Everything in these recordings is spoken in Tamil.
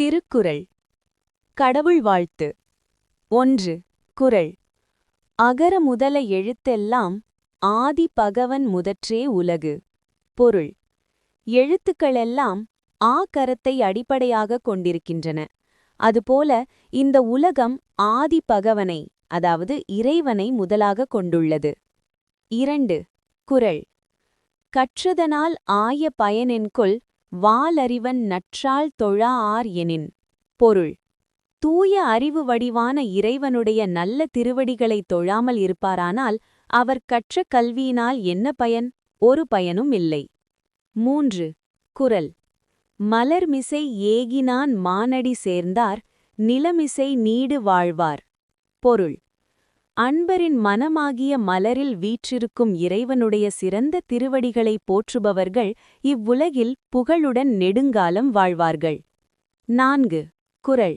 திருக்குறள். கடவுள் வாழ்த்து. ஒன்று குறள். அகர முதல எழுத்தெல்லாம் ஆதி பகவன் முதற்றே உலகு. பொருள் எழுத்துக்களெல்லாம் ஆ கரத்தை அடிப்படையாகக் கொண்டிருக்கின்றன. அதுபோல இந்த உலகம் ஆதி பகவனை அதாவது இறைவனை முதலாகக் கொண்டுள்ளது. இரண்டு குறள். கற்றதனால் ஆய பயனென்குள் வாலறிவன் நற்றால் தொழா ஆர் எனின். பொருள். தூய அறிவு வடிவான இறைவனுடைய நல்ல திருவடிகளைத் தொழாமல் இருப்பாரானால் அவர் கற்ற கல்வியினால் என்ன பயன்? ஒரு பயனும் இல்லை. மூன்று. குரல். மலர்மிசை ஏகினான் மானடி சேர்ந்தார் நிலமிசை நீடு வாழ்வார். பொருள். அன்பரின் மனமாகிய மலரில் வீற்றிருக்கும் இறைவனுடைய சிறந்த திருவடிகளை போற்றுபவர்கள் இவ்வுலகில் புகழுடன் நெடுங்காலம் வாழ்வார்கள். நான்கு. குரல்.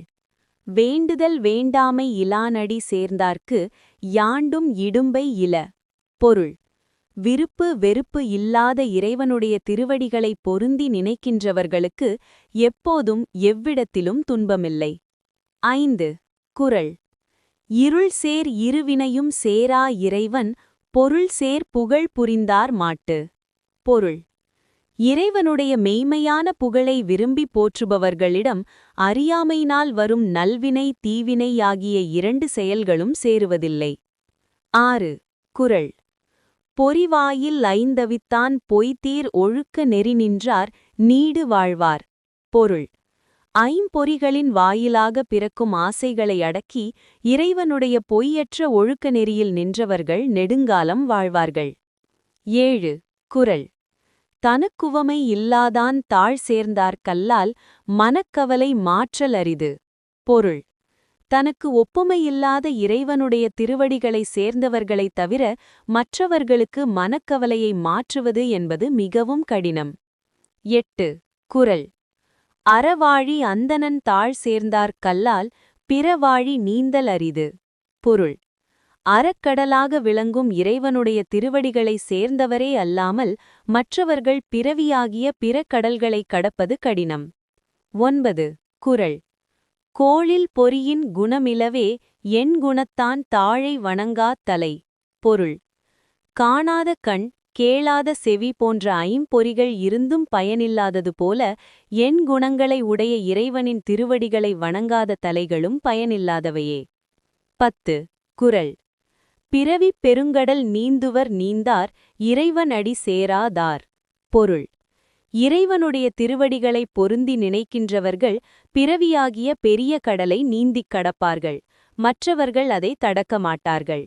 வேண்டுதல் வேண்டாமை இலானடி சேர்ந்தார்க்கு யாண்டும் இடும்பை இல. பொருள். விருப்பு வெறுப்பு இல்லாத இறைவனுடைய திருவடிகளை பொருந்தி நினைக்கின்றவர்களுக்கு எப்போதும் எவ்விடத்திலும் துன்பமில்லை. ஐந்து. குறள் இருள் சேர் இருவினையும் சேரா இறைவன் பொருள் சேர் புகழ் புரிந்தார் மாட்டு. பொருள். இறைவனுடைய மெய்மையான புகழை விரும்பி போற்றுபவர்களிடம் அறியாமையினால் வரும் நல்வினை தீவினை ஆகிய இரண்டு செயல்களும் சேருவதில்லை. ஆறு. குறள் பொறிவாயில் ஐந்தவித்தான் பொய்தீர் ஒழுக்க நெறி நின்றார் நீடு வாழ்வார். பொருள். ஐம்பொறிகளின் வாயிலாக பிறக்கும் ஆசைகளை அடக்கி இறைவனுடைய பொய்யற்ற ஒழுக்க நெறியில் நின்றவர்கள் நெடுங்காலம் வாழ்வார்கள். ஏழு. குரல். தனக்குவமை இல்லாதான் தாழ் சேர்ந்தார் கல்லால் மனக்கவலை மாற்றல் அரிது. பொருள். தனக்கு ஒப்புமையில்லாத இறைவனுடைய திருவடிகளை சேர்ந்தவர்களைத் தவிர மற்றவர்களுக்கு மனக்கவலையை மாற்றுவது என்பது மிகவும் கடினம். எட்டு. குரல். அறவாழி அந்தனன் தாழ் சேர்ந்தார் கல்லால் பிறவாழி நீந்தல் அரிது. பொருள். அறக்கடலாக விளங்கும் இறைவனுடைய திருவடிகளை சேர்ந்தவரே அல்லாமல் மற்றவர்கள் பிறவியாகிய பிற கடல்களைக் கடப்பது கடினம். ஒன்பது. குரல். கோளில் பொறியின் குணமிலவே என் குணத்தான் தாழை வணங்கா தலை. பொருள். காணாத கண் கேளாத செவி போன்ற ஐம்பொறிகள் இருந்தும் பயனில்லாதது போல என் குணங்களை உடைய இறைவனின் திருவடிகளை வணங்காத தலைகளும் பயனில்லாதவையே. பத்து. குரல். பிறவி பெருங்கடல் நீந்துவர் நீந்தார் இறைவன் அடி சேராதார் பொருள். இறைவனுடைய திருவடிகளை பொருந்தி நினைக்கின்றவர்கள் பிறவியாகிய பெரிய கடலை நீந்திக் கடப்பார்கள். மற்றவர்கள் அதை தடக்க மாட்டார்கள்